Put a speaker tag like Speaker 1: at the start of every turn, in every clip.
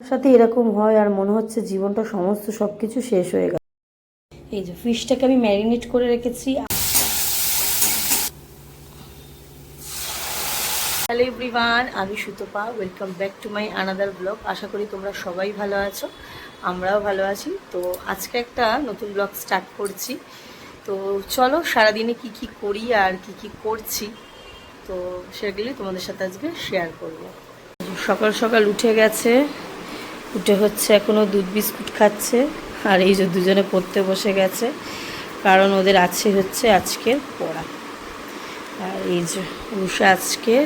Speaker 1: সাথে এরকম হয় আর মনে হচ্ছে জীবনটা সমস্ত সব কিছু শেষ হয়ে গেল। এই যে ফিশটাকে আমি ম্যারিনেট করে রেখেছি। হ্যালো এভরিওয়ান আমি Sutapa. Welcome back to my another blog আশা করি তোমরা সবাই ভালো আছো, আমরাও ভালো আছি। তো আজকে একটা নতুন ব্লগ স্টার্ট করছি। তো চলো, সারাদিনে কি কি করি আর কি কি করছি, তো সেগুলি তোমাদের সাথে আজকে শেয়ার করব। সকাল সকাল উঠে গেছে উঠে হচ্ছে এখনও দুধ বিস্কুট খাচ্ছে। আর এই যে দুজনে পড়তে বসে গেছে, কারণ ওদের আছে হচ্ছে আজকের পড়া। আর এই যে উষা আজকে,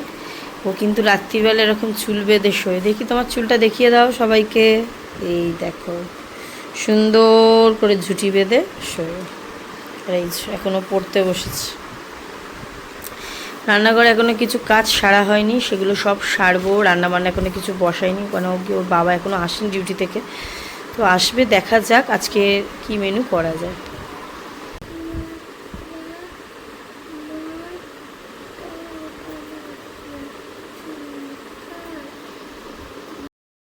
Speaker 1: ও কিন্তু রাত্রিবেলা এরকম চুল বেঁধে শোয়। দেখি তোমার চুলটা দেখিয়ে দাও সবাইকে। এই দেখো, সুন্দর করে ঝুটি বেঁধে শোয়। আর এই এখনও পড়তে বসেছে। রান্নাঘরে এখনও কিছু কাজ সারা হয়নি, সেগুলো সব সারবো, রান্নাবান্না এখনও কিছু বসাইনি ও কি ওর বাবা এখনও আসেন ডিউটি থেকে। তো আসবে, দেখা যাক আজকে কি মেনু করা যায়।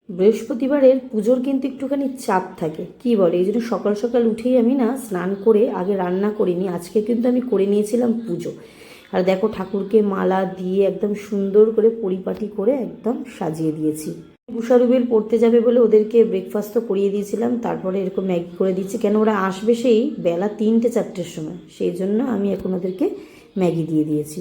Speaker 1: বৃহস্পতিবারের পুজোর কিন্তু একটুখানি চাপ থাকে, কি বলে? এই জন্য সকাল সকাল উঠেই আমি না স্নান করে আগে রান্না করিনি, আজকে কিন্তু আমি করে নিয়েছিলাম পুজো। আর দেখো ঠাকুরকে মালা দিয়ে একদম সুন্দর করে পরিপাটি করে একদম সাজিয়ে দিয়েছি। উষারুবেল পড়তে যাবে বলে ওদেরকে ব্রেকফাস্ট তো করিয়ে দিয়েছিলাম, তারপরে এরকম ম্যাগি করে দিচ্ছি কেন ওরা আসবে সেই বেলা তিনটে চারটের সময়, সেই জন্য আমি এখন ওদেরকে ম্যাগি দিয়ে দিয়েছি।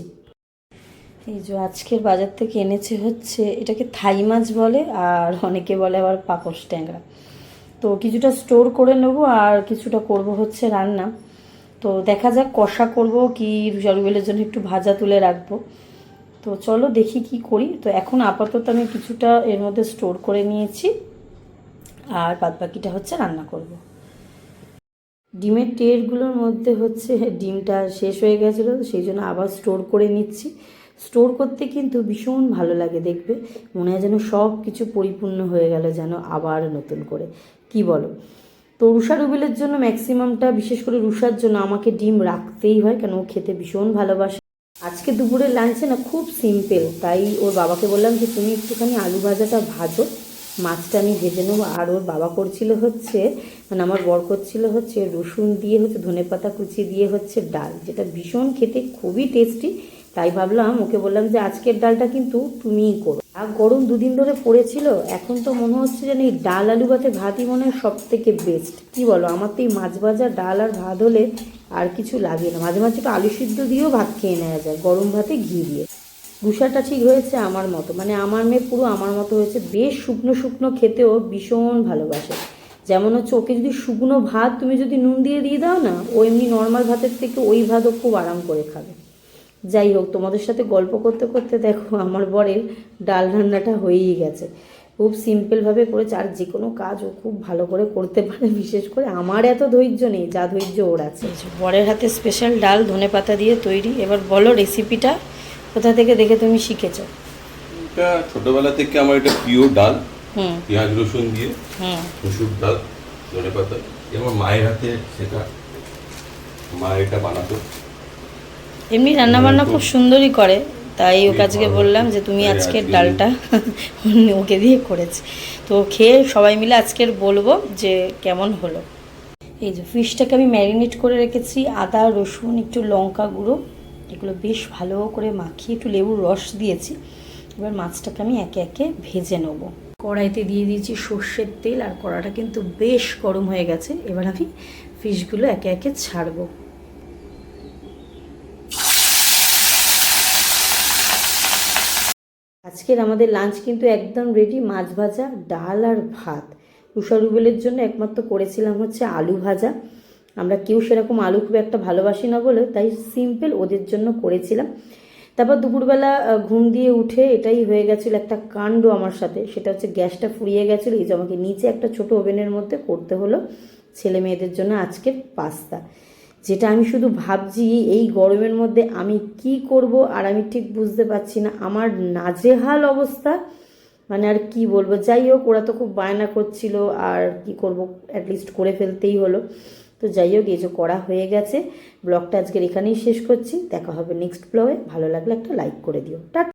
Speaker 1: এই যে আজকের বাজার থেকে এনেছে হচ্ছে, এটাকে থাই মাছ বলে আর অনেকে বলে আবার পাকস ট্যাংরা। তো কিছুটা স্টোর করে নেব আর কিছুটা করব হচ্ছে রান্না। তো দেখা যাক কষা করব কি জলবেলের জন্য একটু ভাজা তুলে রাখব। তো চলো দেখি কি করি। তো এখন আপাতত আমি কিছুটা এর মধ্যে স্টোর করে নিয়েছি। আর বাদ বাকিটা হচ্ছে রান্না করব। ডিমের টেরগুলোর মধ্যে হচ্ছে ডিমটা শেষ হয়ে গেছিল সেই জন্য আবার স্টোর করে নিচ্ছি। স্টোর করতে কিন্তু ভীষণ ভালো লাগে দেখবে। মনে হয় যেন সব কিছু পরিপূর্ণ হয়ে গেল যেন আবার নতুন করে। কি বলো? তো রুষা রুবেলের জন্য ম্যাক্সিমামটা, বিশেষ করে রুষার জন্য আমাকে ডিম রাখতেই হয়, কেন ও খেতে ভীষণ ভালোবাসে। আজকে দুপুরের লাঞ্চে না খুব সিম্পল তাই ওর বাবাকে বললাম যে, তুমি একটুখানি আলু ভাজাটা ভাজো, মাছটা আমি ভেজে নেব। আর ওর বাবা করছিল হচ্ছে মানে আমার বর করছিল হচ্ছে রসুন দিয়ে হচ্ছে ধনে পাতা কুচি দিয়ে হচ্ছে ডাল, যেটা ভীষণ খেতে খুবই টেস্টি তাই ভাবলাম, ওকে বললাম যে আজকের ডালটা কিন্তু তুমিই করো। আর গরম দুদিন ধরে পড়েছিল, এখন তো মনে হচ্ছে যেন এই ডাল আলু ভাতে ভাতই মনে হয় সব থেকে বেস্ট কি বলো, আমার তো এই মাছ ভাজা ডাল আর ভাত হলে আর কিছু লাগে না। মাঝে মাঝে একটু আলু সিদ্ধ দিয়েও ভাত খেয়ে নেওয়া যায়, গরম ভাতে ঘি দিয়ে। গুসাটা ঠিক হয়েছে আমার মতো মানে আমার মেয়ে পুরো আমার মতো হয়েছে, বেশ শুকনো শুকনো খেতেও ভীষণ ভালোবাসে। যেমন হচ্ছে ওকে যদি শুকনো ভাত তুমি যদি নুন দিয়ে দিয়ে দাও না, ও এমনি নর্মাল ভাতের থেকে ওই ভাতও খুব আরাম করে খাবে। যাই হোক তোমাদের সাথে গল্প করতে করতে দেখো আমার বরের ডাল রান্নাটা হয়েই গেছে। খুব সিম্পলভাবে করেছে আর যে কোনো কাজ ও খুব ভালো করে করতে পারে বিশেষ করে আমার এত ধৈর্য নেই যা ধৈর্য ওর আছে। বরের হাতে স্পেশাল ডাল ধনে পাতা দিয়ে তৈরি এবার বলো রেসিপিটা কোথা থেকে দেখে তুমি শিখেছো?
Speaker 2: এটা ছোটবেলা থেকে আমার এটা প্রিয় ডাল
Speaker 1: হুম।
Speaker 2: পেঁয়াজ রসুন দিয়ে
Speaker 1: হুম।
Speaker 2: মুসুর ডাল ধনে পাতা আমার মায়ের হাতে সেটা মা এটা বানাতো।
Speaker 1: এমনি রান্না বান্না খুব সুন্দরই করে তাই ওকে আজকে বললাম যে তুমি আজকের ডালটা ওকে দিয়ে করেছে। তো খেয়ে সবাই মিলে আজকের বলব যে কেমন হলো। এই যে ফিশটাকে আমি ম্যারিনেট করে রেখেছি আদা রসুন একটু লঙ্কা গুঁড়ো এগুলো বেশ ভালো করে মাখিয়ে একটু লেবুর রস দিয়েছি। এবার মাছটাকে আমি একে একে ভেজে নেব। কড়াইতে দিয়ে দিয়েছি সর্ষের তেল আর কড়াটা কিন্তু বেশ গরম হয়ে গেছে। এবার আমি ফিশগুলো একে একে ছাড়বো। আজকের আমাদের লাঞ্চ কিন্তু একদম রেডি মাছ ভাজা, ডাল আর ভাত। রুষা রুবেলের জন্য একমাত্র করেছিলাম হচ্ছে আলু ভাজা। আমরা কেউ সেরকম আলু খুব একটা ভালোবাসি না বলে, তাই সিম্পল ওদের জন্য করেছিলাম। তারপর দুপুরবেলা ঘুম দিয়ে উঠে এটাই হয়ে গেছিল একটা কাণ্ড আমার সাথে। সেটা হচ্ছে গ্যাসটা ফুরিয়ে গেছিল, এই যে আমাকে নিচে একটা ছোট ওভেনের মধ্যে করতে হলো ছেলে মেয়েদের জন্য আজকের পাস্তা। যেটা আমি শুধু ভাবছি, এই গরমের মধ্যে আমি কি করব আর আমি ঠিক বুঝতে পারছি না। আমার নাজেহাল অবস্থা মানে আর কি বলব? যাই হোক, ওরা তো খুব বায়না করছিল, আর কি করব? অ্যাটলিস্ট করে ফেলতেই হলো। তো যাই হোক, এই যে করা হয়ে গেছে। ব্লগটা আজকের এখানেই শেষ করছি। দেখা হবে নেক্সট ব্লগে ভালো লাগলে একটা লাইক করে দিও। টাটা।